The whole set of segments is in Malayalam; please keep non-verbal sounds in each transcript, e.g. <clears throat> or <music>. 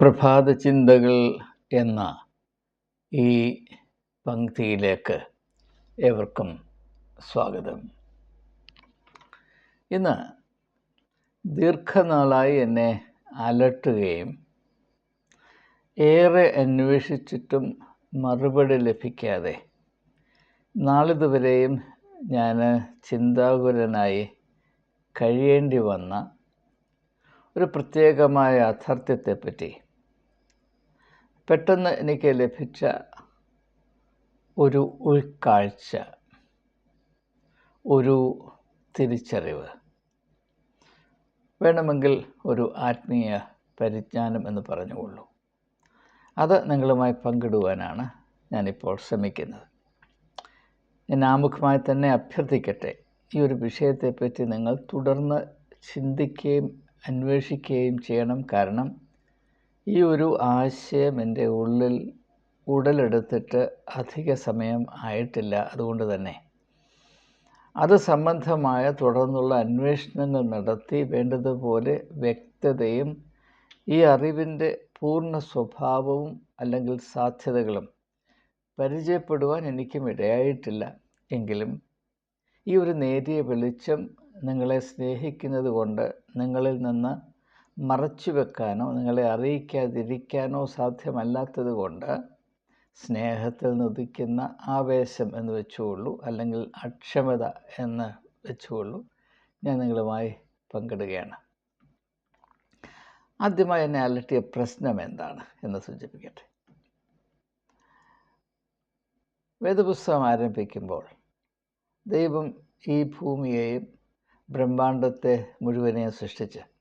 പ്രഭാത ചിന്തകൾ എന്ന ഈ പങ്ക്തിയിലേക്ക് ഏവർക്കും സ്വാഗതം. ഇന്ന് ദീർഘനാളായി എന്നെ അലട്ടുകയും ഏറെ അന്വേഷിച്ചിട്ടും മറുപടി ലഭിക്കാതെ നാളിതുവരെയും ഞാൻ ചിന്താകുലനായി കഴിയേണ്ടി വന്ന ഒരു പ്രത്യേകമായ യാഥാർത്ഥ്യത്തെപ്പറ്റി പെട്ടെന്ന് എനിക്ക് ലഭിച്ച ഒരു ഉൾക്കാഴ്ച ഒരു തിരിച്ചറിവ്. വേണമെങ്കിൽ ഒരു ആത്മീയ പരിജ്ഞാനം എന്ന് പറഞ്ഞുകൊള്ളൂ. അത് നിങ്ങളുമായി പങ്കിടുവാനാണ് ഞാനിപ്പോൾ ശ്രമിക്കുന്നത്. ഞാൻ ആമുഖമായി തന്നെ അഭ്യർത്ഥിക്കട്ടെ ഈ ഒരു വിഷയത്തെപ്പറ്റി നിങ്ങൾ തുടർന്ന് ചിന്തിക്കുകയും അന്വേഷിക്കുകയും ചെയ്യണം. കാരണം ഈ ഒരു ആശയം എന്റെ ഉള്ളിൽ ഉടലെടുത്തിട്ട് അധിക സമയം ആയിട്ടില്ല അതുകൊണ്ട് തന്നെ. അത് സംബന്ധമായ തുടർന്നുള്ള അന്വേഷണങ്ങൾ നടത്തി വേണ്ടതുപോലെ വ്യക്തതയും ഈ അറിവിന്റെ പൂർണ സ്വഭാവവും അല്ലെങ്കിൽ സാധ്യതകളും പരിചയപ്പെടുവാൻ എനിക്കും ഇടയായിട്ടില്ല. എങ്കിലും ഈ ഒരു നേരിയ വെളിച്ചം നിങ്ങളെ സ്നേഹിക്കുന്നത് കൊണ്ട് നിങ്ങളിൽ നിന്ന് മറച്ചു വെക്കാനോ നിങ്ങളെ അറിയിക്കാതിരിക്കാനോ സാധ്യമല്ലാത്തത് കൊണ്ട് സ്നേഹത്തിൽ നിന്നുദിക്കുന്ന ആവേശം എന്ന് വെച്ചുകൊള്ളൂ അല്ലെങ്കിൽ അക്ഷമത എന്ന് വെച്ചുകൊള്ളൂ ഞാൻ നിങ്ങളുമായി പങ്കിടുകയാണ്. ആദ്യമായി എന്നെ അലട്ടിയ പ്രശ്നം എന്താണ് എന്ന് സൂചിപ്പിക്കട്ടെ. വേദപുസ്തകം ആരംഭിക്കുമ്പോൾ ദൈവം ഈ ഭൂമിയെയും ബ്രഹ്മാണ്ടത്തെ മുഴുവനെയും സൃഷ്ടിച്ച്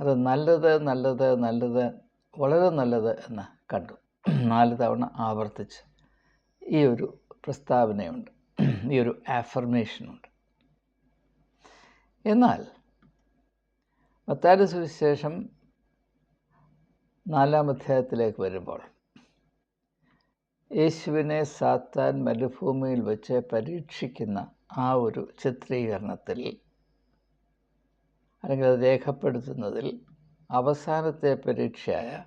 അത് നല്ലത് നല്ലത് നല്ലത് വളരെ നല്ലത് എന്ന് കണ്ടു. നാല് തവണ ആവർത്തിച്ച് ഈ ഒരു പ്രസ്താവനയുണ്ട്. ഈ ഒരു ആഫർമേഷനുണ്ട് എന്നാൽ മത്താരി സുവിശേഷം നാലാം അധ്യായത്തിലേക്ക് വരുമ്പോൾ യേശുവിനെ സാത്താൻ മരുഭൂമിയിൽ വെച്ച് പരീക്ഷിക്കുന്ന ആ ഒരു ചിത്രീകരണത്തിൽ അല്ലെങ്കിൽ അത് രേഖപ്പെടുത്തുന്നതിൽ അവസാനത്തെ പരീക്ഷയായ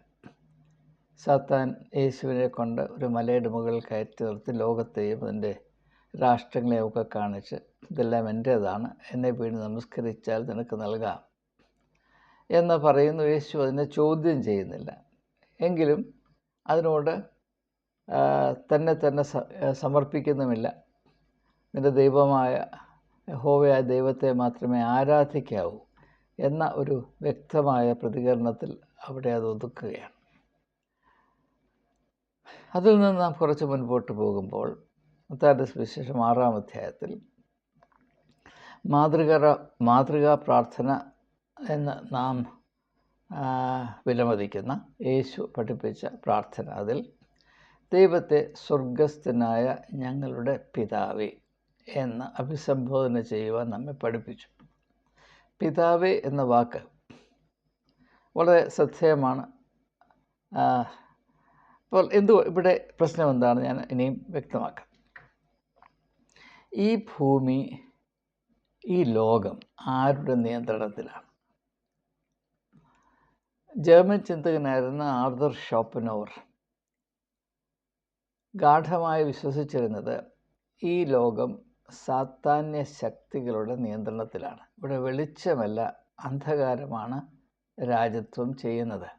സാത്താൻ യേശുവിനെ കൊണ്ട് ഒരു മലയുടെ മുകളിൽ കയറ്റി നിർത്തി ലോകത്തെയും അതിന്റെ രാഷ്ട്രങ്ങളെയും ഒക്കെ കാണിച്ച് ഇതെല്ലാം എന്റേതാണ്. എന്നെ വീണ് നമസ്കരിച്ചാൽ നിനക്ക് നൽകാം എന്ന് പറയുന്നു യേശു. അതിനെ ചോദ്യം ചെയ്യുന്നില്ല. എങ്കിലും അതിനോട് തന്നെ തന്നെ സമർപ്പിക്കുന്നുമില്ല. നിന്റെ ദൈവമായ ഹോവയായ ദൈവത്തെ മാത്രമേ ആരാധിക്കാവൂ. എന്ന ഒരു വ്യക്തമായ പ്രതികരണത്തിൽ അവിടെ അത് ഒതുക്കുകയാണ്. അതിൽ നിന്ന് നാം കുറച്ച് മുൻപോട്ട് പോകുമ്പോൾ മുത്താരുടെ സുവിശേഷം ആറാം അധ്യായത്തിൽ മാതൃക മാതൃകാ പ്രാർത്ഥന എന്ന് നാം വിലമതിക്കുന്ന യേശു പഠിപ്പിച്ച പ്രാർത്ഥന അതിൽ ദൈവത്തെ സ്വർഗസ്ഥനായ ഞങ്ങളുടെ പിതാവേ എന്ന് അഭിസംബോധന ചെയ്യുവാൻ നമ്മെ പഠിപ്പിച്ചു. പിതാവേ എന്ന വാക്ക് വളരെ ശ്രദ്ധേയമാണ്. അപ്പോൾ എന്തു ഇവിടെ പ്രശ്നം എന്താണ്? ഞാൻ ഇനിയും വ്യക്തമാക്കാം. ഈ ഭൂമി ഈ ലോകം ആരുടെ നിയന്ത്രണത്തിലാണ്? ജർമ്മൻ ചിന്തകനായിരുന്ന ആർദർ ഷോപ്പനോർ ഗാഠമായി വിശ്വസിച്ചിരുന്നത് ഈ ലോകം സാത്താന്യ ശക്തികളുടെ നിയന്ത്രണത്തിലാണ്. ഇവിടെ വെളിച്ചമല്ല അന്ധകാരമാണ് രാജ്യത്വം ചെയ്യുന്നത്.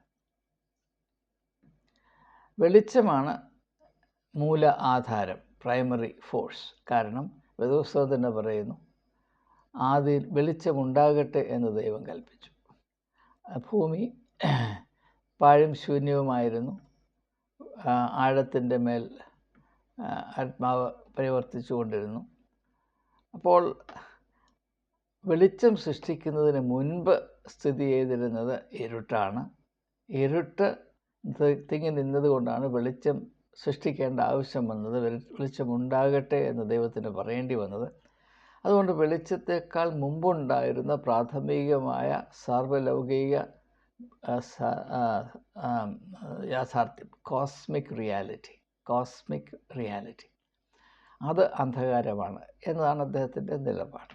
വെളിച്ചമാണ് മൂല ആധാരം പ്രൈമറി ഫോഴ്സ് കാരണം വേദോത്സവം തന്നെ പറയുന്നു ആദ്യം വെളിച്ചമുണ്ടാകട്ടെ എന്ന് ദൈവം കൽപ്പിച്ചു. ഭൂമി പാഴും ശൂന്യവുമായിരുന്നു. ആഴത്തിന്റെ മേൽ ആത്മാവ് പരിവർത്തിച്ചു കൊണ്ടിരുന്നു അപ്പോൾ വെളിച്ചം സൃഷ്ടിക്കുന്നതിന് മുൻപ് സ്ഥിതി ചെയ്തിരുന്നത് ഇരുട്ടാണ്. ഇരുട്ട് തിങ്ങി നിന്നത് കൊണ്ടാണ് വെളിച്ചം സൃഷ്ടിക്കേണ്ട ആവശ്യം വന്നത്. വെളിച്ചമുണ്ടാകട്ടെ എന്ന് ദൈവത്തിന് പറയേണ്ടി വന്നത്. അതുകൊണ്ട് വെളിച്ചത്തേക്കാൾ മുമ്പുണ്ടായിരുന്ന പ്രാഥമികമായ സാർവലൗകിക യാഥാർത്ഥ്യം കോസ്മിക് റിയാലിറ്റി കോസ്മിക് റിയാലിറ്റി. അത് അന്ധകാരമാണ് എന്നതാണ് അദ്ദേഹത്തിന്റെ നിലപാട്.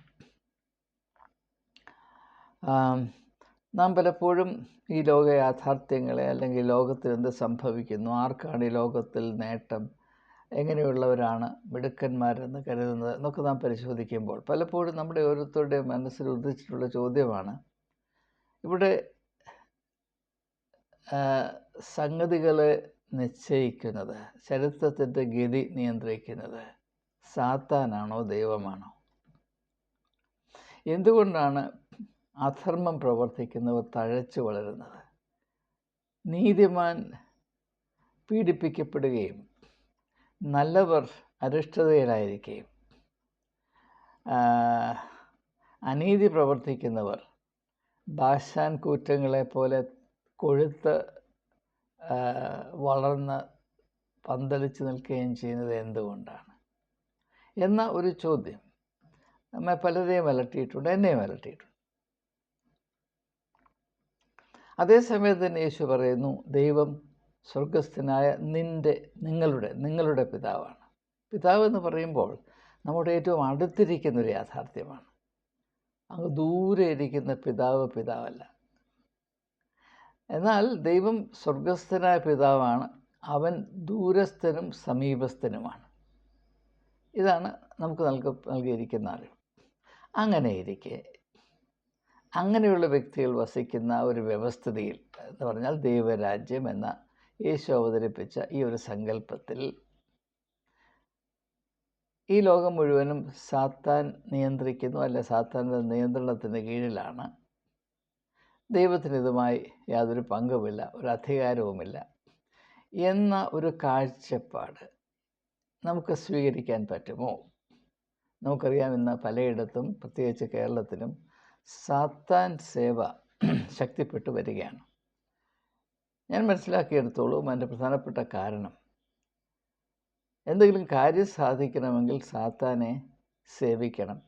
നാം പലപ്പോഴും ഈ ലോക യാഥാർത്ഥ്യങ്ങളെ അല്ലെങ്കിൽ ലോകത്തിൽ എന്ത് സംഭവിക്കുന്നു ആർക്കാണ് ഈ ലോകത്തിൽ നേട്ടം എങ്ങനെയുള്ളവരാണ് മിടുക്കന്മാരെന്ന് കരുതുന്നത് എന്നൊക്കെ നാം പരിശോധിക്കുമ്പോൾ പലപ്പോഴും നമ്മുടെ ഓരോരുത്തരുടെയും മനസ്സിൽ ഉദിച്ചിട്ടുള്ള ചോദ്യമാണ് ഇവിടെ സംഗതികളെ നിശ്ചയിക്കുന്നത് ചരിത്രത്തിന്റെ ഗതി നിയന്ത്രിക്കുന്നത് സാത്താനാണോ ദൈവമാണോ? എന്തുകൊണ്ടാണ് അധർമ്മം പ്രവർത്തിക്കുന്നവർ തഴച്ചു വളരുന്നത്? നീതിമാൻ പീഡിപ്പിക്കപ്പെടുകയും നല്ലവർ അരിഷ്ടതയിലായിരിക്കുകയും അനീതി പ്രവർത്തിക്കുന്നവർ ബാഷാൻ കൂറ്റങ്ങളെ പോലെ കൊഴുത്ത് വളർന്ന് പന്തലിച്ച് നിൽക്കുകയും ചെയ്യുന്നത് എന്തുകൊണ്ടാണ്? എന്ന ഒരു ചോദ്യം. നമ്മെ പലരെയും അലട്ടിയിട്ടുണ്ട് എന്നെയും അലട്ടിയിട്ടുണ്ട് അതേസമയത്ത് തന്നെ യേശു പറയുന്നു ദൈവം സ്വർഗസ്ഥനായ നിന്റെ നിങ്ങളുടെ നിങ്ങളുടെ പിതാവാണ്. പിതാവ് എന്ന് പറയുമ്പോൾ നമ്മുടെ ഏറ്റവും അടുത്തിരിക്കുന്ന ഒരു യാഥാർത്ഥ്യമാണ്. അങ്ങ് ദൂരെ ഇരിക്കുന്ന പിതാവ് പിതാവല്ല. എന്നാൽ ദൈവം സ്വർഗസ്ഥനായ പിതാവാണ്. അവൻ ദൂരസ്ഥനും സമീപസ്ഥനുമാണ്. ഇതാണ് നമുക്ക് നൽക നൽകിയിരിക്കുന്ന അറിവ്. അങ്ങനെ ഇരിക്കെ അങ്ങനെയുള്ള വ്യക്തികൾ വസിക്കുന്ന ഒരു വ്യവസ്ഥിതിയിൽ എന്ന് പറഞ്ഞാൽ ദൈവരാജ്യം എന്ന യേശു അവതരിപ്പിച്ച ഈ ഒരു സങ്കല്പത്തിൽ ഈ ലോകം മുഴുവനും സാത്താൻ നിയന്ത്രിക്കുന്നു അല്ലെ സാത്താന്റെ നിയന്ത്രണത്തിന് കീഴിലാണ്. ദൈവത്തിന് ഇതുമായി യാതൊരു പങ്കുമില്ല ഒരു അധികാരവുമില്ല. എന്ന ഒരു കാഴ്ചപ്പാട് നമുക്ക് സ്വീകരിക്കാൻ പറ്റുമോ? നമുക്കറിയാം ഇന്ന് പലയിടത്തും പ്രത്യേകിച്ച് കേരളത്തിലും സാത്താൻ സേവ <clears throat> ശക്തിപ്പെട്ടു വരികയാണ്. ഞാൻ മനസ്സിലാക്കിയെടുത്തോളൂ അതിന്റെ പ്രധാനപ്പെട്ട കാരണം. എന്തെങ്കിലും കാര്യം സാധിക്കണമെങ്കിൽ സാത്താനെ സേവിക്കണം.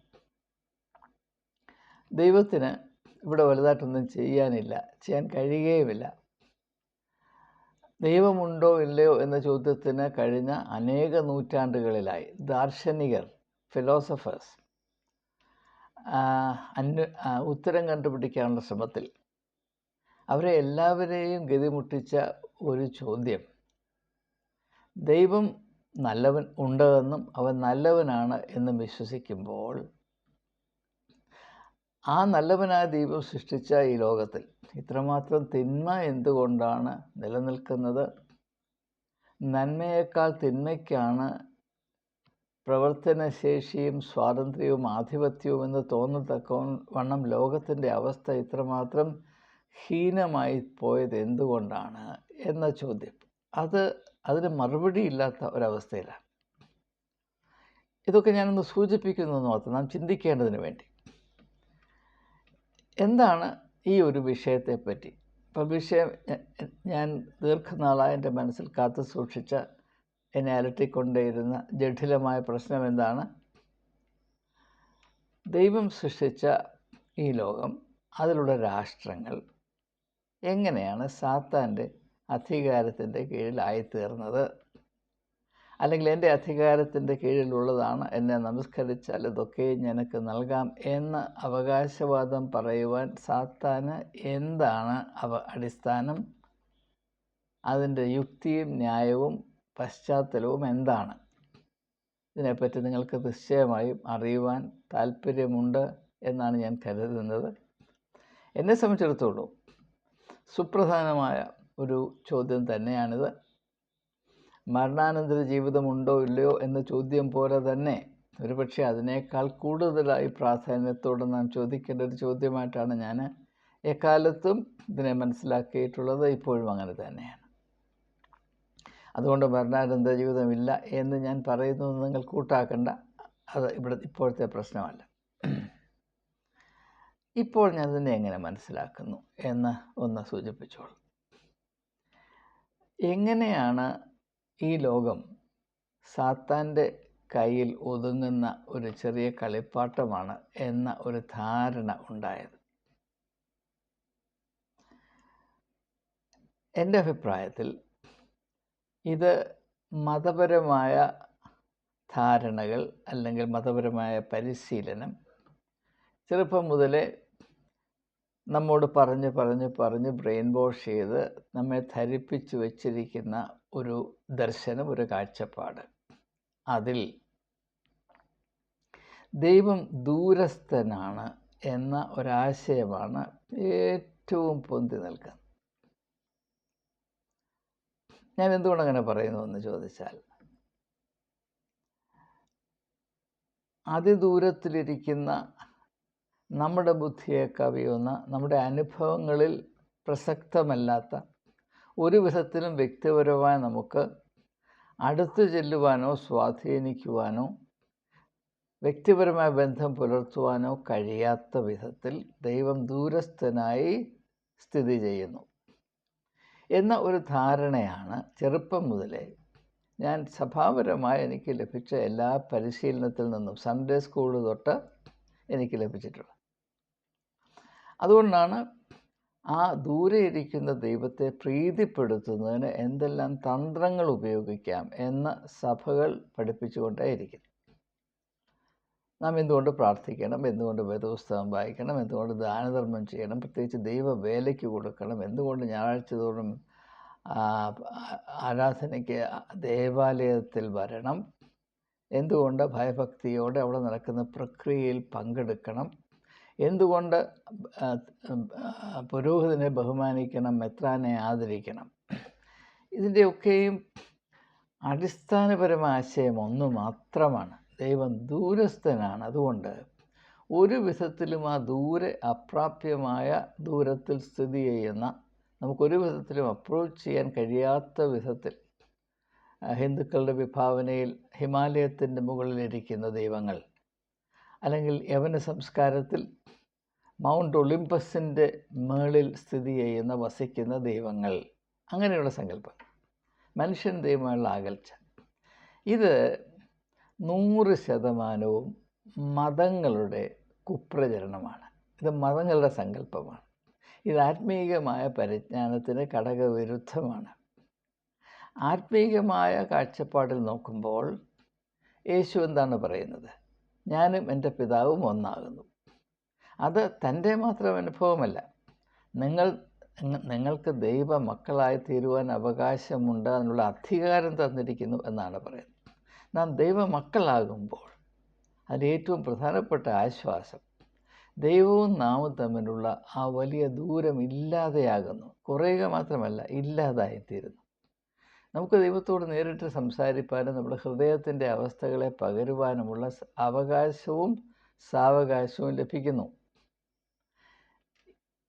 ദൈവത്തിന് ഇവിടെ വലുതായിട്ടൊന്നും ചെയ്യാനില്ല ചെയ്യാൻ കഴിയുകയുമില്ല. ദൈവമുണ്ടോ ഇല്ലയോ എന്ന ചോദ്യത്തിന് കഴിഞ്ഞ അനേക നൂറ്റാണ്ടുകളിലായി. ദാർശനികർ ഫിലോസഫേഴ്സ് അന്വ ഉത്തരം കണ്ടുപിടിക്കാനുള്ള ശ്രമത്തിൽ. അവരെ എല്ലാവരെയും ഗതിമുട്ടിച്ച ഒരു ചോദ്യം. ദൈവം നല്ലവൻ ഉണ്ടെന്നും അവൻ നല്ലവനാണ് എന്നും വിശ്വസിക്കുമ്പോൾ ആ നല്ലവനായ ദൈവം സൃഷ്ടിച്ച ഈ ലോകത്തിൽ ഇത്രമാത്രം തിന്മ എന്തുകൊണ്ടാണ് നിലനിൽക്കുന്നത്? നന്മയേക്കാൾ തിന്മയ്ക്കാണ് പ്രവർത്തനശേഷിയും സ്വാതന്ത്ര്യവും ആധിപത്യവും എന്ന് തോന്നത്തക്ക വണ്ണം ലോകത്തിന്റെ അവസ്ഥ ഇത്രമാത്രം ഹീനമായി പോയത് എന്തുകൊണ്ടാണ് എന്ന ചോദ്യം. അത് അതിന് മറുപടി ഇല്ലാത്ത ഒരവസ്ഥയിലാണ്. ഇതൊക്കെ ഞാനൊന്ന് സൂചിപ്പിക്കുന്നു മാത്രം നാം ചിന്തിക്കേണ്ടതിന് വേണ്ടി. എന്താണ് ഈ ഒരു വിഷയത്തെപ്പറ്റി? ഇപ്പം വിഷയം ഞാൻ ദീർഘനാളായി എന്റെ മനസ്സിൽ കാത്തു സൂക്ഷിച്ച എന്നെ അലട്ടിക്കൊണ്ടേയിരുന്ന ജഠിലമായ പ്രശ്നം എന്താണ്? ദൈവം സൃഷ്ടിച്ച ഈ ലോകം അതിലുള്ള രാഷ്ട്രങ്ങൾ എങ്ങനെയാണ് സാത്താന്റെ അധികാരത്തിന്റെ കീഴിലായിത്തീർന്നത്? അല്ലെങ്കിൽ എന്റെ അധികാരത്തിന്റെ കീഴിലുള്ളതാണ് എന്നെ നമസ്കരിച്ചാൽ ഇതൊക്കെ നിനക്ക് നൽകാം എന്ന് അവകാശവാദം പറയുവാൻ സാത്താന് എന്താണ് അവ അടിസ്ഥാനം? അതിന്റെ യുക്തിയും ന്യായവും പശ്ചാത്തലവും എന്താണ്? ഇതിനെപ്പറ്റി നിങ്ങൾക്ക് നിശ്ചയമായും അറിയുവാൻ താല്പര്യമുണ്ട് എന്നാണ് ഞാൻ കരുതുന്നത്. എന്നെ സംബന്ധിച്ചിടത്തോളം സുപ്രധാനമായ ഒരു ചോദ്യം തന്നെയാണിത്. മരണാനന്തര ജീവിതമുണ്ടോ ഇല്ലയോ എന്ന ചോദ്യം പോലെ തന്നെ ഒരുപക്ഷെ അതിനേക്കാൾ കൂടുതലായി പ്രാധാന്യത്തോടെ നാം ചോദിക്കേണ്ട ഒരു ചോദ്യമായിട്ടാണ് ഞാൻ എക്കാലത്തും ഇതിനെ മനസ്സിലാക്കിയിട്ടുള്ളത്. ഇപ്പോഴും അങ്ങനെ തന്നെയാണ്. അതുകൊണ്ട് മരണാനന്തര ജീവിതമില്ല എന്ന് ഞാൻ പറയുന്നത് നിങ്ങൾ കൂട്ടാക്കണ്ട. അത് ഇവിടെ ഇപ്പോഴത്തെ പ്രശ്നമല്ല. ഇപ്പോൾ ഞാൻ ഇതിനെ എങ്ങനെ മനസ്സിലാക്കുന്നു എന്ന് ഒന്ന് സൂചിപ്പിച്ചോളൂ. എങ്ങനെയാണ് ഈ ലോകം സാത്താന്റെ കയ്യിൽ ഒതുങ്ങുന്ന ഒരു ചെറിയ കളിപ്പാട്ടമാണ് എന്ന ഒരു ധാരണ ഉണ്ടായത്. എന്റെ അഭിപ്രായത്തിൽ ഇത് മതപരമായ ധാരണകൾ അല്ലെങ്കിൽ മതപരമായ പരിശീലനം ചെറുപ്പം മുതലേ നമ്മോട് പറഞ്ഞ് പറഞ്ഞ് പറഞ്ഞ് ബ്രെയിൻ വാഷ് ചെയ്ത് നമ്മെ ധരിപ്പിച്ചു വച്ചിരിക്കുന്ന ഒരു ദർശനം ഒരു കാഴ്ചപ്പാട്. അതിൽ ദൈവം ദൂരസ്ഥനാണ് എന്ന ഒരാശയമാണ് ഏറ്റവും പൊന്തി നിൽക്കുന്നത്. ഞാൻ എന്തുകൊണ്ട് അങ്ങനെ പറയുന്നു എന്ന് ചോദിച്ചാൽ അതിദൂരത്തിലിരിക്കുന്ന നമ്മുടെ ബുദ്ധിയെ കവിയുന്ന നമ്മുടെ അനുഭവങ്ങളിൽ പ്രസക്തമല്ലാത്ത ഒരു വിധത്തിലും വ്യക്തിപരമായി നമുക്ക് അടുത്തു ചെല്ലുവാനോ സ്വാധീനിക്കുവാനോ വ്യക്തിപരമായ ബന്ധം പുലർത്തുവാനോ കഴിയാത്ത വിധത്തിൽ ദൈവം ദൂരസ്ഥനായി സ്ഥിതി ചെയ്യുന്നു. എന്ന ഒരു ധാരണയാണ് ചെറുപ്പം മുതലേ ഞാൻ സഭാപരമായി എനിക്ക് ലഭിച്ച എല്ലാ പരിശീലനത്തിൽ നിന്നും സൺഡേ സ്കൂൾ തൊട്ട് എനിക്ക് ലഭിച്ചിട്ടുള്ളത്. അതുകൊണ്ടാണ് ആ ദൂരെ ഇരിക്കുന്ന ദൈവത്തെ പ്രീതിപ്പെടുത്തുന്നതിന് എന്തെല്ലാം തന്ത്രങ്ങൾ ഉപയോഗിക്കാം എന്ന സഭകൾ പഠിപ്പിച്ചുകൊണ്ടേയിരിക്കുന്നു. നാം എന്തുകൊണ്ട് പ്രാർത്ഥിക്കണം എന്തുകൊണ്ട് വേദപുസ്തകം വായിക്കണം എന്തുകൊണ്ട് ദാനധർമ്മം ചെയ്യണം പ്രത്യേകിച്ച് ദൈവ വേലയ്ക്ക് കൊടുക്കണം എന്തുകൊണ്ട് ഞായറാഴ്ച തോറും ആരാധനയ്ക്ക് ദേവാലയത്തിൽ വരണം എന്തുകൊണ്ട് ഭയഭക്തിയോടെ അവിടെ നടക്കുന്ന പ്രക്രിയയിൽ പങ്കെടുക്കണം എന്തുകൊണ്ട് പുരോഹിതനെ ബഹുമാനിക്കണം മെത്രാനെ ആദരിക്കണം? ഇതിന്റെയൊക്കെയും അടിസ്ഥാനപരമായ ആശയം ഒന്ന് മാത്രമാണ്. ദൈവം ദൂരസ്ഥനാണ്. അതുകൊണ്ട് ഒരു വിധത്തിലും ആ ദൂരെ അപ്രാപ്യമായ ദൂരത്തിൽ സ്ഥിതി ചെയ്യുന്ന നമുക്കൊരു വിധത്തിലും അപ്രോച്ച് ചെയ്യാൻ കഴിയാത്ത വിധത്തിൽ ഹിന്ദുക്കളുടെ വിഭാവനയിൽ ഹിമാലയത്തിന്റെ മുകളിലിരിക്കുന്ന ദൈവങ്ങൾ അല്ലെങ്കിൽ യവന സംസ്കാരത്തിൽ മൗണ്ട് ഒളിമ്പസിന്റെ മേളിൽ സ്ഥിതി ചെയ്യുന്ന വസിക്കുന്ന ദൈവങ്ങൾ. അങ്ങനെയുള്ള സങ്കല്പം. മനുഷ്യൻ ദൈവമുള്ള അകൽച്ച. ഇത് നൂറ് ശതമാനവും മതങ്ങളുടെ കുപ്രചരണമാണ്. ഇത് മതങ്ങളുടെ സങ്കല്പമാണ്. ഇത് ആത്മീയമായ പരിജ്ഞാനത്തിന് ഘടകവിരുദ്ധമാണ്. ആത്മീയമായ കാഴ്ചപ്പാടിൽ നോക്കുമ്പോൾ യേശു എന്താണ് പറയുന്നത്? ഞാനും എന്റെ പിതാവും ഒന്നാകുന്നു. അത് തന്റെ മാത്രം അനുഭവമല്ല. നിങ്ങൾ നിങ്ങൾക്ക് ദൈവ മക്കളായി തീരുവാൻ അവകാശമുണ്ട് അതിനുള്ള അധികാരം തന്നിരിക്കുന്നു എന്നാണ് പറയുന്നത്. നാം ദൈവ മക്കളാകുമ്പോൾ അതിൽ ഏറ്റവും പ്രധാനപ്പെട്ട ആശ്വാസം ദൈവവും നാമും തമ്മിലുള്ള ആ വലിയ ദൂരം ഇല്ലാതെയാകുന്നു. കുറയുക മാത്രമല്ല ഇല്ലാതായിത്തീരുന്നു. നമുക്ക് ദൈവത്തോട് നേരിട്ട് സംസാരിപ്പാനും നമ്മുടെ ഹൃദയത്തിന്റെ അവസ്ഥകളെ പകരുവാനുമുള്ള അവകാശവും സാവകാശവും ലഭിക്കുന്നു.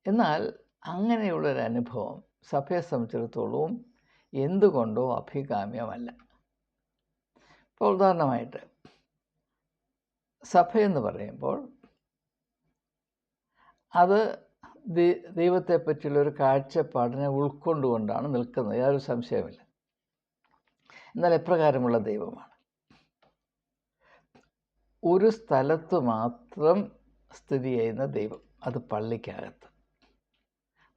എന്നാൽ അങ്ങനെയുള്ളൊരു അനുഭവം സഭയെ സംബന്ധിച്ചിടത്തോളവും എന്തുകൊണ്ടോ അഭികാമ്യമല്ല. ഇപ്പോൾ ഉദാഹരണമായിട്ട് സഭയെന്ന് പറയുമ്പോൾ അത് ദൈവത്തെ പറ്റിയുള്ള ഒരു കാഴ്ചപ്പാടിനെ ഉൾക്കൊണ്ടുകൊണ്ടാണ് നിൽക്കുന്നത്. യാതൊരു സംശയമില്ല എന്നാൽ എപ്രകാരമുള്ള ദൈവമാണ്? ഒരു സ്ഥലത്ത് മാത്രം സ്ഥിതി ചെയ്യുന്ന ദൈവം അത് പള്ളിക്കകത്ത്.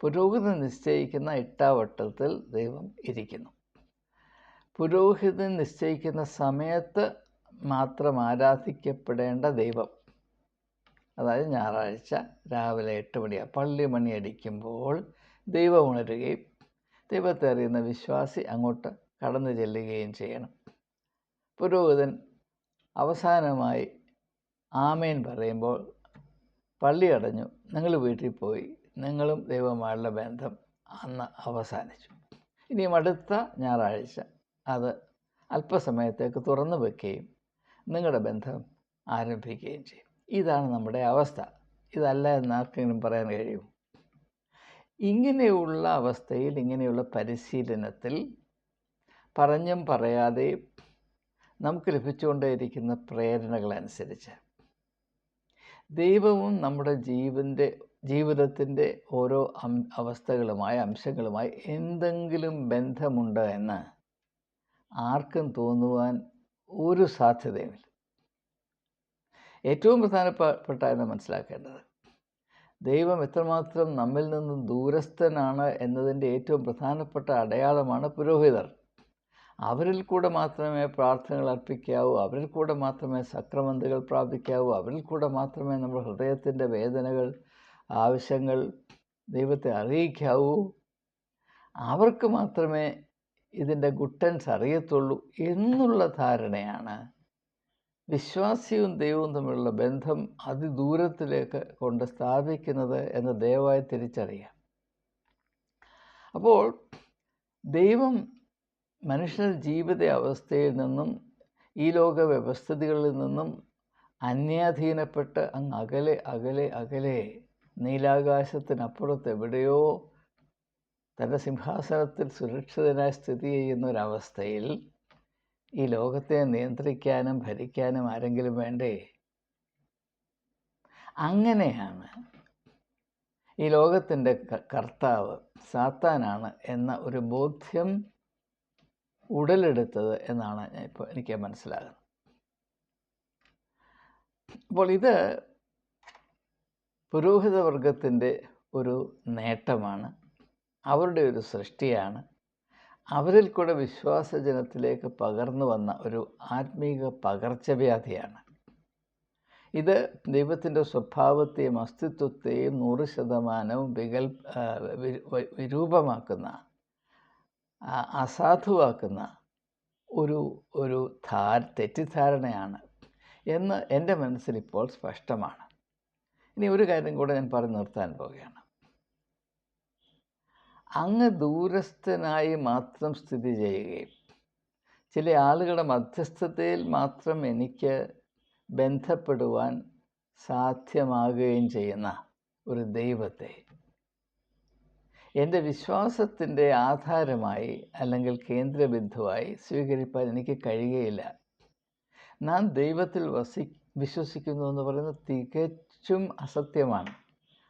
പുരോഹിതൻ നിശ്ചയിക്കുന്ന ഇട്ടാവട്ടത്തിൽ ദൈവം ഇരിക്കുന്നു. പുരോഹിതൻ നിശ്ചയിക്കുന്ന സമയത്ത് മാത്രം ആരാധിക്കപ്പെടേണ്ട ദൈവം. അതായത് ഞായറാഴ്ച രാവിലെ എട്ട് മണിയാണ് പള്ളി മണി അടിക്കുമ്പോൾ ദൈവം ഉണരുകയും ദൈവത്തെ അറിയുന്ന വിശ്വാസി അങ്ങോട്ട് കടന്നു ചെല്ലുകയും ചെയ്യണം. പുരോഹിതൻ അവസാനമായി ആമേൻ പറയുമ്പോൾ പള്ളി അടഞ്ഞു നിങ്ങൾ വീട്ടിൽ പോയി നിങ്ങളും ദൈവമായുള്ള ബന്ധം അന്ന് അവസാനിച്ചു. ഇനിയും അടുത്ത ഞായറാഴ്ച അത് അല്പസമയത്തേക്ക് തുറന്നു വെക്കുകയും നിങ്ങളുടെ ബന്ധം ആരംഭിക്കുകയും ചെയ്യും. ഇതാണ് നമ്മുടെ അവസ്ഥ. ഇതല്ല എന്ന് ആർക്കെങ്കിലും പറയാൻ കഴിയും? ഇങ്ങനെയുള്ള അവസ്ഥയിൽ ഇങ്ങനെയുള്ള പരിശീലനത്തിൽ പറഞ്ഞും പറയാതെയും നമുക്ക് ലഭിച്ചുകൊണ്ടേയിരിക്കുന്ന പ്രേരണകളനുസരിച്ച് ദൈവവും നമ്മുടെ ജീവന്റെ ജീവിതത്തിന്റെ ഓരോ അവസ്ഥകളുമായി അംശങ്ങളുമായി എന്തെങ്കിലും ബന്ധമുണ്ട് എന്ന് ആർക്കും തോന്നുവാൻ ഒരു സാധ്യതയുമില്ല. ഏറ്റവും പ്രധാനപ്പെട്ട എന്ന് മനസ്സിലാക്കേണ്ടത് ദൈവം എത്രമാത്രം നമ്മിൽ നിന്നും ദൂരസ്ഥനാണ് എന്നതിന്റെ ഏറ്റവും പ്രധാനപ്പെട്ട അടയാളമാണ് പുരോഹിതർ. അവരിൽ കൂടെ മാത്രമേ പ്രാർത്ഥനകൾ അർപ്പിക്കാവൂ അവരിൽ കൂടെ മാത്രമേ സക്രമന്തുകൾ പ്രാപിക്കാവൂ അവരിൽ കൂടെ മാത്രമേ നമ്മുടെ ഹൃദയത്തിന്റെ വേദനകൾ ആവശ്യങ്ങൾ ദൈവത്തെ അറിയിക്കാവൂ. അവർക്ക് മാത്രമേ ഇതിന്റെ ഗുട്ടൻസ് അറിയത്തുള്ളൂ എന്നുള്ള ധാരണയാണ്. വിശ്വാസിയും ദൈവവും തമ്മിലുള്ള ബന്ധം അതിദൂരത്തിലേക്ക് കൊണ്ട് സ്ഥാപിക്കുന്നത് എന്ന് ദയവായി തിരിച്ചറിയാം. അപ്പോൾ ദൈവം മനുഷ്യന്റെ ജീവിത അവസ്ഥയിൽ നിന്നും ഈ ലോക വ്യവസ്ഥിതികളിൽ നിന്നും അന്യാധീനപ്പെട്ട് അങ്ങ് അകലെ അകലെ അകലെ നീലാകാശത്തിനപ്പുറത്ത് എവിടെയോ തന്റെ സിംഹാസനത്തിൽ സുരക്ഷിതനായി സ്ഥിതി ചെയ്യുന്ന ഒരവസ്ഥയിൽ ഈ ലോകത്തെ നിയന്ത്രിക്കാനും ഭരിക്കാനും ആരെങ്കിലും വേണ്ടേ? അങ്ങനെയാണ്. ഈ ലോകത്തിന്റെ കർത്താവ് സാത്താനാണ് എന്ന ഒരു ബോധ്യം ഉടലെടുത്തത് എന്നാണ് ഇപ്പോൾ എനിക്ക് മനസ്സിലാകുന്നത്. അപ്പോൾ ഇത് പുരോഹിത വർഗത്തിന്റെ ഒരു നേട്ടമാണ് അവരുടെ ഒരു സൃഷ്ടിയാണ്. അവരിൽ കൂടെ വിശ്വാസജനത്തിലേക്ക് പകർന്നു വന്ന ഒരു ആത്മീക പകർച്ചവ്യാധിയാണ്. ഇത് ദൈവത്തിന്റെ സ്വഭാവത്തെയും അസ്തിത്വത്തെയും നൂറ് ശതമാനവും വികൽ വിരൂപമാക്കുന്ന അസാധുവാക്കുന്ന ഒരു ഒരു ധാ തെറ്റിദ്ധാരണയാണ് എന്ന് എന്റെ മനസ്സിൽ ഇപ്പോൾ സ്പഷ്ടമാണ്. ഇനി ഒരു കാര്യം കൂടെ ഞാൻ പറഞ്ഞു നിർത്താൻ പോവുകയാണ്. അങ്ങ് ദൂരസ്ഥനായി മാത്രം സ്ഥിതി ചെയ്യുകയും ചില ആളുകളുടെ മധ്യസ്ഥതയിൽ മാത്രം എനിക്ക് ബന്ധപ്പെടുവാൻ സാധ്യമാകുകയും ചെയ്യുന്ന ഒരു ദൈവത്തെ എന്റെ വിശ്വാസത്തിന്റെ ആധാരമായി അല്ലെങ്കിൽ കേന്ദ്രബിന്ദുവായി സ്വീകരിപ്പാൻ എനിക്ക് കഴിയുകയില്ല. നാം ദൈവത്തിൽ വസി വിശ്വസിക്കുന്നു എന്ന് പറയുന്നത് തികച്ചും അസത്യമാണ്.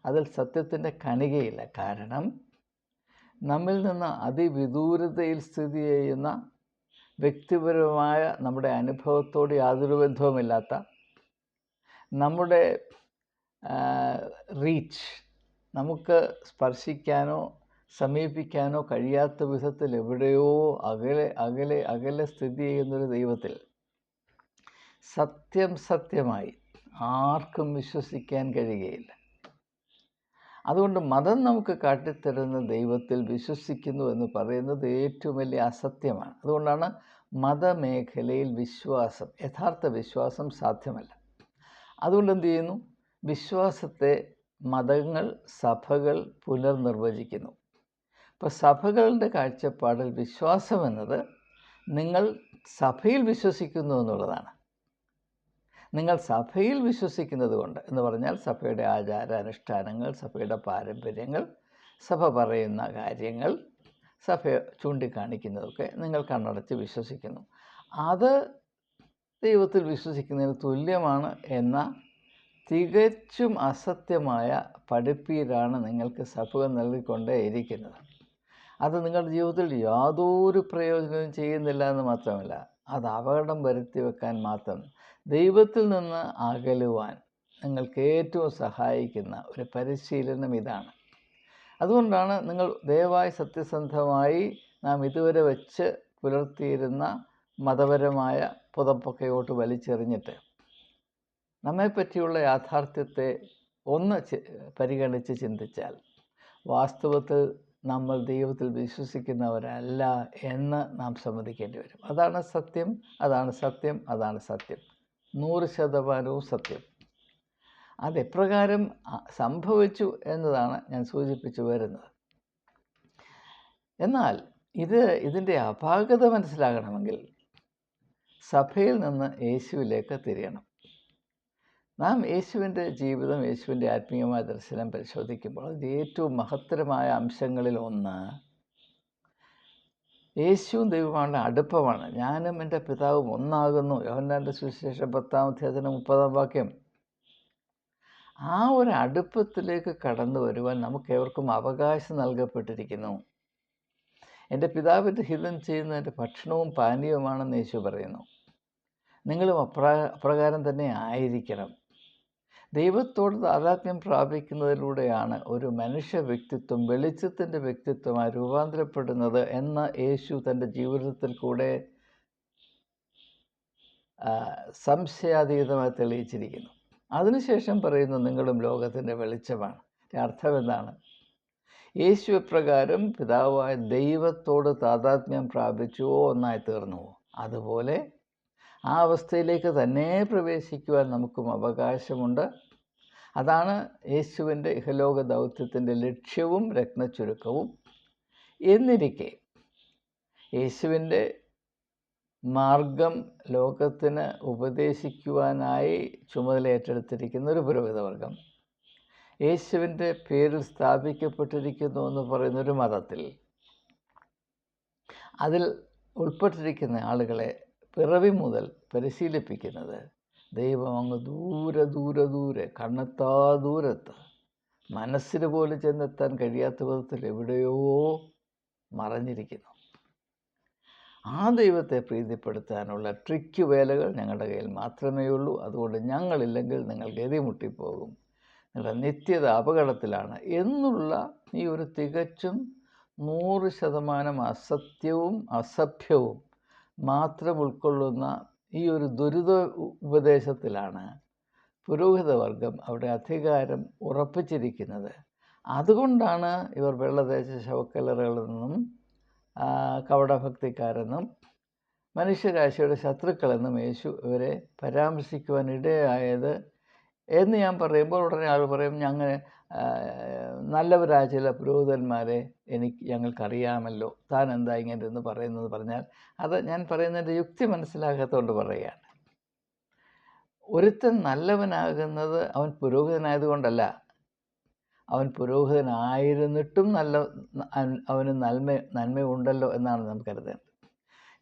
അതിൽ സത്യത്തിന്റെ കണികയില്ല. കാരണം നമ്മിൽ നിന്ന് അതിവിദൂരതയിൽ സ്ഥിതി ചെയ്യുന്ന വ്യക്തിപരമായ നമ്മുടെ അനുഭവത്തോട് യാതൊരു ബന്ധവുമില്ലാത്ത നമ്മുടെ റീച്ച് നമുക്ക് സ്പർശിക്കാനോ സമീപിക്കാനോ കഴിയാത്ത വിധത്തിൽ എവിടെയോ അകലെ അകലെ അകലെ സ്ഥിതി ചെയ്യുന്നൊരു ദൈവത്തിൽ സത്യം സത്യമായി ആർക്കും വിശ്വസിക്കാൻ കഴിയുകയില്ല. അതുകൊണ്ട് മതം നമുക്ക് കാട്ടിത്തരുന്ന ദൈവത്തിൽ വിശ്വസിക്കുന്നു എന്ന് പറയുന്നത് ഏറ്റവും വലിയ അസത്യമാണ്. അതുകൊണ്ടാണ് മതമേഖലയിൽ വിശ്വാസം യഥാർത്ഥ വിശ്വാസം സാധ്യമല്ല. അതുകൊണ്ട് എന്ത് ചെയ്യുന്നു? വിശ്വാസത്തെ മതങ്ങൾ സഭകൾ പുനർനിർവചിക്കുന്നു. ഇപ്പോൾ സഭകളുടെ കാഴ്ചപ്പാടിൽ വിശ്വാസം എന്നത് നിങ്ങൾ സഭയിൽ വിശ്വസിക്കുന്നു എന്നുള്ളതാണ്. നിങ്ങൾ സഭയിൽ വിശ്വസിക്കുന്നത് കൊണ്ട് എന്ന് പറഞ്ഞാൽ സഭയുടെ ആചാര അനുഷ്ഠാനങ്ങൾ സഭയുടെ പാരമ്പര്യങ്ങൾ സഭ പറയുന്ന കാര്യങ്ങൾ സഭ ചൂണ്ടിക്കാണിക്കുന്നതൊക്കെ നിങ്ങൾ കണ്ണടച്ച് വിശ്വസിക്കുന്നു. അത് ദൈവത്തിൽ വിശ്വസിക്കുന്നതിന് തുല്യമാണ് എന്ന തികച്ചും അസത്യമായ പഠിപ്പീരാണ് നിങ്ങൾക്ക് സഭകൾ നൽകിക്കൊണ്ടേയിരിക്കുന്നത്. അത് നിങ്ങളുടെ ജീവിതത്തിൽ യാതൊരു പ്രയോജനവും ചെയ്യുന്നില്ല എന്ന് മാത്രമല്ല അത് അപകടം വരുത്തി വെക്കാൻ മാത്രം ദൈവത്തിൽ നിന്ന് അകലുവാൻ നിങ്ങൾക്ക് ഏറ്റവും സഹായിക്കുന്ന ഒരു പരിശീലനം ഇതാണ്. അതുകൊണ്ടാണ് നിങ്ങൾ ദയവായി സത്യസന്ധമായി നാം ഇതുവരെ വെച്ച് പുലർത്തിയിരുന്ന മതപരമായ പുതപ്പൊക്കെയോട്ട് വലിച്ചെറിഞ്ഞിട്ട് നമ്മെപ്പറ്റിയുള്ള യാഥാർത്ഥ്യത്തെ ഒന്ന് പരിഗണിച്ച് ചിന്തിച്ചാൽ വാസ്തവത്തിൽ നമ്മൾ ദൈവത്തിൽ വിശ്വസിക്കുന്നവരല്ല എന്ന് നാം സമ്മതിക്കേണ്ടി വരും. അതാണ് സത്യം അതാണ് സത്യം അതാണ് സത്യം. നൂറ് ശതമാനവും സത്യം. അതെപ്രകാരം സംഭവിച്ചു എന്നതാണ് ഞാൻ സൂചിപ്പിച്ചു വരുന്നത്. എന്നാൽ ഇത് ഇതിന്റെ അപാകത മനസ്സിലാകണമെങ്കിൽ സഭയിൽ നിന്ന് യേശുവിലേക്ക് തിരിയണം. നാം യേശുവിന്റെ ജീവിതം യേശുവിന്റെ ആത്മീയമായ ദർശനം പരിശോധിക്കുമ്പോൾ അതിന്റെ ഏറ്റവും മഹത്തരമായ അംശങ്ങളിൽ ഒന്ന് യേശുവും ദൈവമാണ് അടുപ്പമാണ്. ഞാനും എന്റെ പിതാവും ഒന്നാകുന്നു. യോഹന്നാന്റെ സുവിശേഷം പത്താം അധ്യായത്തിന് മുപ്പതാം വാക്യം. ആ ഒരു അടുപ്പത്തിലേക്ക് കടന്നു വരുവാൻ നമുക്ക് ഏവർക്കും അവകാശം നൽകപ്പെട്ടിരിക്കുന്നു. എന്റെ പിതാവിന്റെ ഹിതം ചെയ്യുന്ന എന്റെ ഭക്ഷണവും പാനീയവുമാണെന്ന് യേശു പറയുന്നു. നിങ്ങളും അപ്രാ അപ്രകാരം തന്നെ ആയിരിക്കണം. ദൈവത്തോട് താതാത്മ്യം പ്രാപിക്കുന്നതിലൂടെയാണ് ഒരു മനുഷ്യ വ്യക്തിത്വം വെളിച്ചത്തിന്റെ വ്യക്തിത്വമായി രൂപാന്തരപ്പെടുന്നത് എന്ന് യേശു തന്റെ ജീവിതത്തിൽ കൂടെ സംശയാതീതമായി തെളിയിച്ചിരിക്കുന്നു. അതിനുശേഷം പറയുന്നു നിങ്ങളും ലോകത്തിന്റെ വെളിച്ചമാണ്. അർത്ഥം എന്താണ്? യേശു എപ്രകാരം പിതാവായ ദൈവത്തോട് താതാത്മ്യം പ്രാപിച്ചുവോ ഒന്നായി തീർന്നുവോ അതുപോലെ ആ അവസ്ഥയിലേക്ക് തന്നെ പ്രവേശിക്കുവാൻ നമുക്കും അവകാശമുണ്ട്. അതാണ് യേശുവിന്റെ ഇഹലോക ദൗത്യത്തിന്റെ ലക്ഷ്യവും രത്നച്ചുരുക്കവും. എന്നിരിക്കെ യേശുവിന്റെ മാർഗം ലോകത്തിന് ഉപദേശിക്കുവാനായി ചുമതല ഏറ്റെടുത്തിരിക്കുന്ന ഒരു പുരോഹിതവർഗം. യേശുവിന്റെ പേരിൽ സ്ഥാപിക്കപ്പെട്ടിരിക്കുന്നു എന്ന് പറയുന്ന ഒരു മതത്തിൽ അതിൽ ഉൾപ്പെട്ടിരിക്കുന്ന ആളുകളെ പിറവി മുതൽ പരിശീലിപ്പിക്കുന്നത് ദൈവം അങ്ങ് ദൂരെ ദൂരെ ദൂരെ കണ്ണെത്താ ദൂരത്ത്. മനസ്സിന് പോലും ചെന്നെത്താൻ കഴിയാത്ത വിധത്തിൽ എവിടെയോ മറഞ്ഞിരിക്കുന്നു. ആ ദൈവത്തെ പ്രീതിപ്പെടുത്താനുള്ള ട്രിക്ക് വേലകൾ ഞങ്ങളുടെ കയ്യിൽ മാത്രമേ ഉള്ളൂ. അതുകൊണ്ട് ഞങ്ങളില്ലെങ്കിൽ നിങ്ങൾ ഗതിമുട്ടിപ്പോകും നിങ്ങളുടെ നിത്യത അപകടത്തിലാണ് എന്നുള്ള ഈ ഒരു തികച്ചും നൂറ് ശതമാനം അസത്യവും അസഭ്യവും മാത്രം ഉൾക്കൊള്ളുന്ന ഈ ഒരു ദുരിത ഉപദേശത്തിലാണ് പുരോഹിതവർഗം അവിടെ അധികാരം ഉറപ്പിച്ചിരിക്കുന്നത്. അതുകൊണ്ടാണ് ഇവർ വെള്ളദേശ ശവക്കല്ലറകളിൽ നിന്നും കവടഭക്തിക്കാരെന്നും മനുഷ്യരാശിയുടെ ശത്രുക്കളെന്നും യേശു ഇവരെ പരാമർശിക്കുവാൻ ഇടയായത് എന്ന് ഞാൻ പറയുമ്പോൾ ഉടനെ ആൾ പറയും ഞങ്ങൾ നല്ലവരായ ചില പുരോഹിതന്മാരെ എനിക്ക് ഞങ്ങൾക്കറിയാമല്ലോ. താൻ എന്താ ഇങ്ങനെ എന്ന് പറയുന്നത് പറഞ്ഞാൽ അത് ഞാൻ പറയുന്നതിന്റെ യുക്തി മനസ്സിലാകാത്തതുകൊണ്ട് പറയുകയാണ്. ഒരുത്തൻ നല്ലവനാകുന്നത് അവൻ പുരോഹിതനായതുകൊണ്ടല്ല. അവൻ പുരോഹിതനായിരുന്നിട്ടും നല്ല അവന് നന്മ നന്മയുണ്ടല്ലോ എന്നാണ് നാം കരുതേണ്ടത്.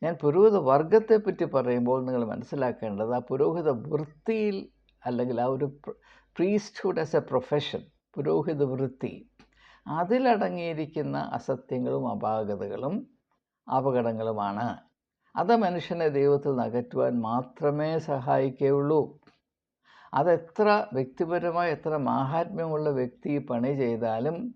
ഞാൻ പുരോഹിത വർഗത്തെപ്പറ്റി പറയുമ്പോൾ നിങ്ങൾ മനസ്സിലാക്കേണ്ടത് ആ പുരോഹിത വൃത്തിയിൽ അല്ലെങ്കിൽ ആ ഒരു പ്രീസ്റ്റ്ഹുഡ് ആസ് എ പ്രൊഫഷൻ പുരോഹിത വൃത്തി അതിലടങ്ങിയിരിക്കുന്ന അസത്യങ്ങളും അപാകതകളും അപകടങ്ങളുമാണ്. അത് മനുഷ്യനെ ദൈവത്തിൽ നകറ്റുവാൻ മാത്രമേ സഹായിക്കുകയുള്ളൂ. അതെത്ര വ്യക്തിപരമായി എത്ര മാഹാത്മ്യമുള്ള വ്യക്തി പണി ചെയ്താലും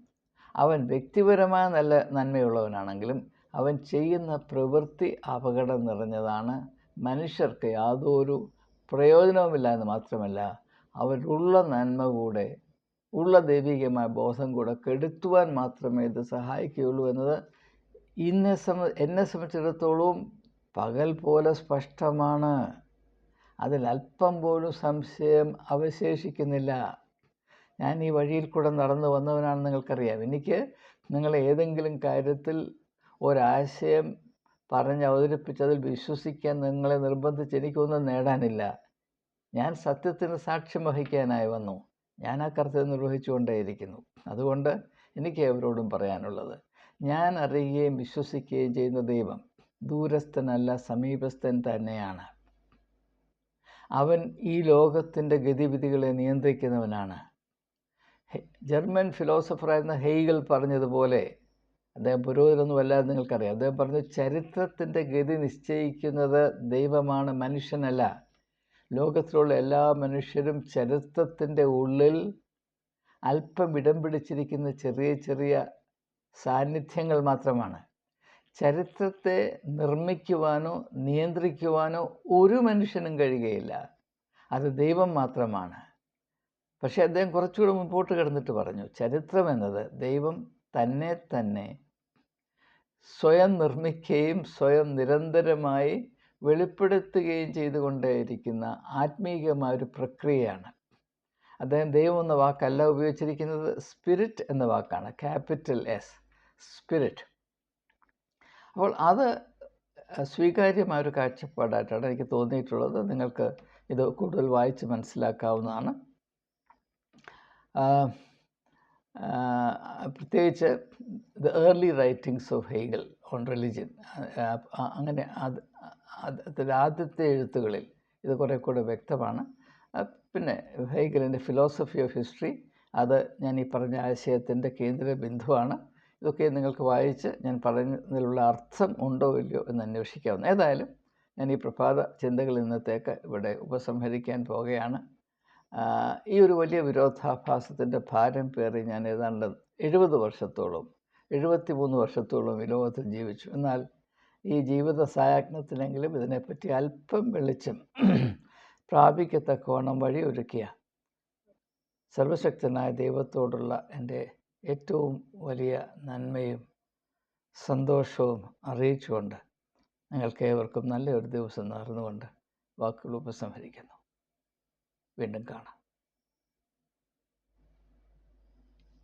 അവൻ വ്യക്തിപരമായ നല്ല നന്മയുള്ളവനാണെങ്കിലും അവൻ ചെയ്യുന്ന പ്രവൃത്തി അപകടം നിറഞ്ഞതാണ്. മനുഷ്യർക്ക് യാതൊരു പ്രയോജനവുമില്ല എന്ന് മാത്രമല്ല അവരുള്ള നന്മ കൂടെ ഉള്ള ദൈവികമായ ബോധം കൂടെ കെടുത്തുവാൻ മാത്രമേ ഇത് സഹായിക്കുകയുള്ളൂ എന്നത് ഇന്നെ സംബ എന്നെ സംബന്ധിച്ചിടത്തോളം പകൽ പോലെ സ്പഷ്ടമാണ്. അതിൽ അല്പം പോലും സംശയം അവശേഷിക്കുന്നില്ല. ഞാൻ ഈ വഴിയിൽ കൂടെ നടന്നു വന്നവനാണെന്ന് നിങ്ങൾക്കറിയാം. എനിക്ക് നിങ്ങൾ ഏതെങ്കിലും കാര്യത്തിൽ ഒരാശയം പറഞ്ഞ് അവതരിപ്പിച്ചതിൽ വിശ്വസിക്കാൻ നിങ്ങളെ നിർബന്ധിച്ച് എനിക്കൊന്നും നേടാനില്ല. ഞാൻ സത്യത്തിന് സാക്ഷ്യം വഹിക്കാനായി വന്നു. ഞാൻ ആ കർത്തവ്യം നിർവഹിച്ചുകൊണ്ടേയിരിക്കുന്നു. അതുകൊണ്ട് എനിക്ക് അവരോടും പറയാനുള്ളത് ഞാൻ അറിയുകയും വിശ്വസിക്കുകയും ചെയ്യുന്ന ദൈവം ദൂരസ്ഥനല്ല സമീപസ്ഥൻ തന്നെയാണ്. അവൻ ഈ ലോകത്തിന്റെ ഗതിവിധികളെ നിയന്ത്രിക്കുന്നവനാണ്. ജർമ്മൻ ഫിലോസഫറായിരുന്ന ഹെയ്ഗൽ പറഞ്ഞതുപോലെ അദ്ദേഹം പുരോഹിതനൊന്നും അല്ലാതെ നിങ്ങൾക്കറിയാം. അദ്ദേഹം പറഞ്ഞു ചരിത്രത്തിന്റെ ഗതി നിശ്ചയിക്കുന്നത് ദൈവമാണ് മനുഷ്യനല്ല. ലോകത്തിലുള്ള എല്ലാ മനുഷ്യരും ചരിത്രത്തിന്റെ ഉള്ളിൽ അല്പം ഇടം പിടിച്ചിരിക്കുന്ന ചെറിയ ചെറിയ സാന്നിധ്യങ്ങൾ മാത്രമാണ്. ചരിത്രത്തെ നിർമ്മിക്കുവാനോ നിയന്ത്രിക്കുവാനോ ഒരു മനുഷ്യനും കഴിയുകയില്ല. അത് ദൈവം മാത്രമാണ്. പക്ഷേ അദ്ദേഹം കുറച്ചുകൂടെ മുമ്പോട്ട് കിടന്നിട്ട് പറഞ്ഞു ചരിത്രം എന്നത് ദൈവം തന്നെ തന്നെ സ്വയം നിർമ്മിക്കുകയും സ്വയം നിരന്തരമായി വെളിപ്പെടുത്തുകയും ചെയ്തുകൊണ്ടേയിരിക്കുന്ന ആത്മീയമായ ഒരു പ്രക്രിയയാണ്. അദ്ദേഹം ദൈവം എന്ന വാക്കല്ല ഉപയോഗിച്ചിരിക്കുന്നത് സ്പിരിറ്റ് എന്ന വാക്കാണ് ക്യാപിറ്റൽ എസ് സ്പിരിറ്റ്. അപ്പോൾ അത് സ്വീകാര്യമായ ഒരു കാഴ്ചപ്പാടായിട്ടാണ് എനിക്ക് തോന്നിയിട്ടുള്ളത്. നിങ്ങൾക്ക് ഇത് കൂടുതൽ വായിച്ച് മനസ്സിലാക്കാവുന്നതാണ്. പ്രത്യേകിച്ച് the early writings of Hegel on religion അങ്ങനെ അത് അതിന്റെ ആദ്യത്തെ എഴുത്തുകളിൽ ഇത് കുറേ കൂടെ വ്യക്തമാണ്. പിന്നെ ഹെയ്ഗലിന്റെ ഫിലോസഫി ഓഫ് ഹിസ്റ്ററി അത് ഞാൻ ഈ പറഞ്ഞ ആശയത്തിന്റെ കേന്ദ്ര ബിന്ദുവാണ്. ഇതൊക്കെ നിങ്ങൾക്ക് വായിച്ച് ഞാൻ പറഞ്ഞതിലുള്ള അർത്ഥം ഉണ്ടോ ഇല്ലയോ എന്ന് അന്വേഷിക്കാവുന്ന ഏതായാലും ഞാൻ ഈ പ്രഭാത ചിന്തകൾ ഇന്നത്തേക്ക് ഇവിടെ ഉപസംഹരിക്കാൻ പോവുകയാണ്. ഈ ഒരു വലിയ വിരോധാഭാസത്തിന്റെ ഭാരം പേറി ഞാൻ ഏതാണ്ട് എഴുപത് വർഷത്തോളം എഴുപത്തി മൂന്ന് വർഷത്തോളം ഈ ലോകത്തിൽ ജീവിച്ചു. എന്നാൽ ഈ ജീവിത സായാജ്ഞത്തിലെങ്കിലും ഇതിനെപ്പറ്റി അല്പം വെളിച്ചം പ്രാപിക്കത്തക്കോണം വഴി ഒരുക്കിയ സർവശക്തനായ ദൈവത്തോടുള്ള എന്റെ ഏറ്റവും വലിയ നന്മയും സന്തോഷവും അറിയിച്ചുകൊണ്ട് നിങ്ങൾക്ക് ഏവർക്കും നല്ലൊരു ദിവസം നേർന്നുകൊണ്ട് വാക്കുകൾ ഉപസംഹരിക്കുന്നു. വീണ്ടും കാണാം.